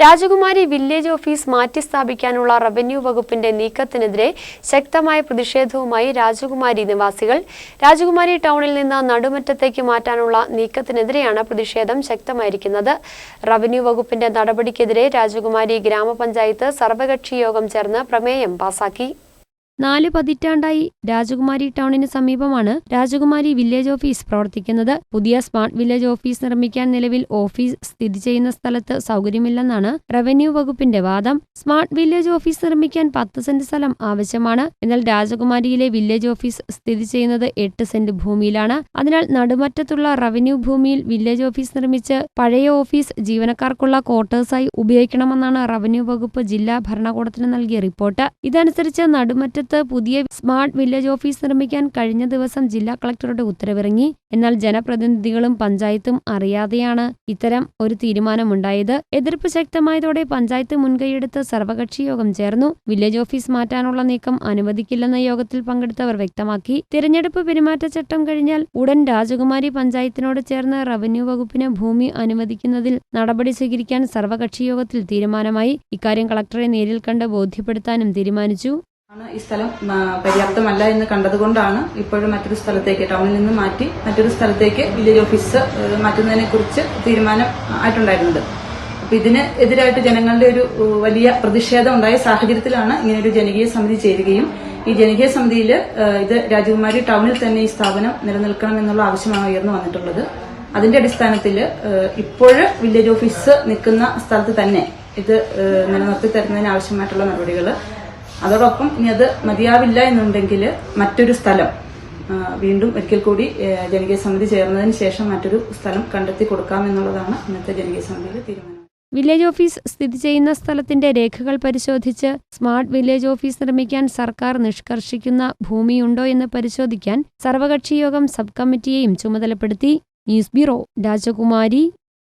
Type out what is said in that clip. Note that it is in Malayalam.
രാജകുമാരി വില്ലേജ് ഓഫീസ് മാറ്റിസ്ഥാപിക്കാനുള്ള റവന്യൂ വകുപ്പിന്റെ നീക്കത്തിനെതിരെ ശക്തമായ പ്രതിഷേധവുമായി രാജകുമാരി നിവാസികൾ. രാജകുമാരി ടൗണിൽ നിന്ന് നടുമറ്റത്തേക്ക് മാറ്റാനുള്ള നീക്കത്തിനെതിരെയാണ് പ്രതിഷേധം ശക്തമായിരിക്കുന്നത്. റവന്യൂ വകുപ്പിന്റെ നടപടിക്കെതിരെ രാജകുമാരി ഗ്രാമപഞ്ചായത്ത് സർവകക്ഷി യോഗം ചേർന്ന് പ്രമേയം പാസാക്കി. നാല് പതിറ്റാണ്ടായി രാജകുമാരി ടൗണിന് സമീപമാണ് രാജകുമാരി വില്ലേജ് ഓഫീസ് പ്രവർത്തിക്കുന്നത്. പുതിയ സ്മാർട്ട് വില്ലേജ് ഓഫീസ് നിർമ്മിക്കാൻ നിലവിൽ ഓഫീസ് സ്ഥിതി ചെയ്യുന്ന സ്ഥലത്ത് സൗകര്യമില്ലെന്നാണ് റവന്യൂ വകുപ്പിന്റെ വാദം. സ്മാർട്ട് വില്ലേജ് ഓഫീസ് നിർമ്മിക്കാൻ പത്ത് സെന്റ് സ്ഥലം ആവശ്യമാണ്. എന്നാൽ രാജകുമാരിയിലെ വില്ലേജ് ഓഫീസ് സ്ഥിതി ചെയ്യുന്നത് എട്ട് സെന്റ് ഭൂമിയിലാണ്. അതിനാൽ നടുമറ്റത്തുള്ള റവന്യൂ ഭൂമിയിൽ വില്ലേജ് ഓഫീസ് നിർമ്മിച്ച് പഴയ ഓഫീസ് ജീവനക്കാർക്കുള്ള ക്വാർട്ടേഴ്സായി ഉപയോഗിക്കണമെന്നാണ് റവന്യൂ വകുപ്പ് ജില്ലാ ഭരണകൂടത്തിന് നൽകിയ റിപ്പോർട്ട്. ഇതനുസരിച്ച് നടുമറ്റത്ത് പുതിയ സ്മാർട്ട് വില്ലേജ് ഓഫീസ് നിർമ്മിക്കാൻ കഴിഞ്ഞ ദിവസം ജില്ലാ കളക്ടറുടെ ഉത്തരവിറങ്ങി. എന്നാൽ ജനപ്രതിനിധികളും പഞ്ചായത്തും അറിയാതെയാണ് ഇത്തരം ഒരു തീരുമാനമുണ്ടായത്. എതിർപ്പ് ശക്തമായതോടെ പഞ്ചായത്ത് മുൻകൈയെടുത്ത് സർവകക്ഷി യോഗം ചേർന്നു. വില്ലേജ് ഓഫീസ് മാറ്റാനുള്ള നീക്കം അനുവദിക്കില്ലെന്ന യോഗത്തിൽ പങ്കെടുത്തവർ വ്യക്തമാക്കി. തിരഞ്ഞെടുപ്പ് പെരുമാറ്റച്ചട്ടം കഴിഞ്ഞാൽ ഉടൻ രാജകുമാരി പഞ്ചായത്തിനോട് ചേർന്ന് റവന്യൂ വകുപ്പിന് ഭൂമി അനുവദിക്കുന്നതിൽ നടപടി സ്വീകരിക്കാൻ സർവകക്ഷി യോഗത്തിൽ തീരുമാനമായി. ഇക്കാര്യം കളക്ടറെ നേരിൽ കണ്ട് ബോധ്യപ്പെടുത്താനും തീരുമാനിച്ചു. ആണ് ഈ സ്ഥലം പര്യാപ്തമല്ല എന്ന് കണ്ടതുകൊണ്ടാണ് ഇപ്പോഴും മറ്റൊരു സ്ഥലത്തേക്ക് ടൗണിൽ നിന്ന് മാറ്റി മറ്റൊരു സ്ഥലത്തേക്ക് വില്ലേജ് ഓഫീസ് മാറ്റുന്നതിനെ കുറിച്ച് തീരുമാനം ആയിട്ടുണ്ടായിരുന്നത് അപ്പൊ ഇതിന് എതിരായിട്ട് ജനങ്ങളുടെ ഒരു വലിയ പ്രതിഷേധം ഉണ്ടായ സാഹചര്യത്തിലാണ് ഇങ്ങനെ ഒരു ജനകീയ സമിതി ചേരുകയും ഈ ജനകീയ സമിതിയിൽ ഇത് രാജകുമാരി ടൗണിൽ തന്നെ ഈ സ്ഥാപനം നിലനിൽക്കണം എന്നുള്ള ആവശ്യമാണ് ഉയർന്നു വന്നിട്ടുള്ളത്. അതിന്റെ അടിസ്ഥാനത്തിൽ ഇപ്പോൾ വില്ലേജ് ഓഫീസ് നിൽക്കുന്ന സ്ഥലത്ത് തന്നെ ഇത് നിലനിർത്തി തരുന്നതിന് ആവശ്യമായിട്ടുള്ള നടപടികൾ അതോടൊപ്പം ഇനി അത് മതിയാവില്ല എന്നുണ്ടെങ്കിൽ മറ്റൊരു സ്ഥലം വീണ്ടും ഒരിക്കൽ കൂടി ജനകീയ സമിതി ചേർന്നതിന് ശേഷം മറ്റൊരു സ്ഥലം കണ്ടെത്തി കൊടുക്കാം എന്നുള്ളതാണ് ഇന്നത്തെ ജനകീയ സമിതിയുടെ തീരുമാനം. വില്ലേജ് ഓഫീസ് സ്ഥിതി ചെയ്യുന്ന സ്ഥലത്തിന്റെ രേഖകൾ പരിശോധിച്ച് സ്മാർട്ട് വില്ലേജ് ഓഫീസ് നിർമ്മിക്കാൻ സർക്കാർ നിഷ്കർഷിക്കുന്ന ഭൂമിയുണ്ടോ എന്ന് പരിശോധിക്കാൻ സർവകക്ഷി യോഗം സബ് കമ്മിറ്റിയെയും ചുമതലപ്പെടുത്തി. ന്യൂസ് ബ്യൂറോ രാജകുമാരി.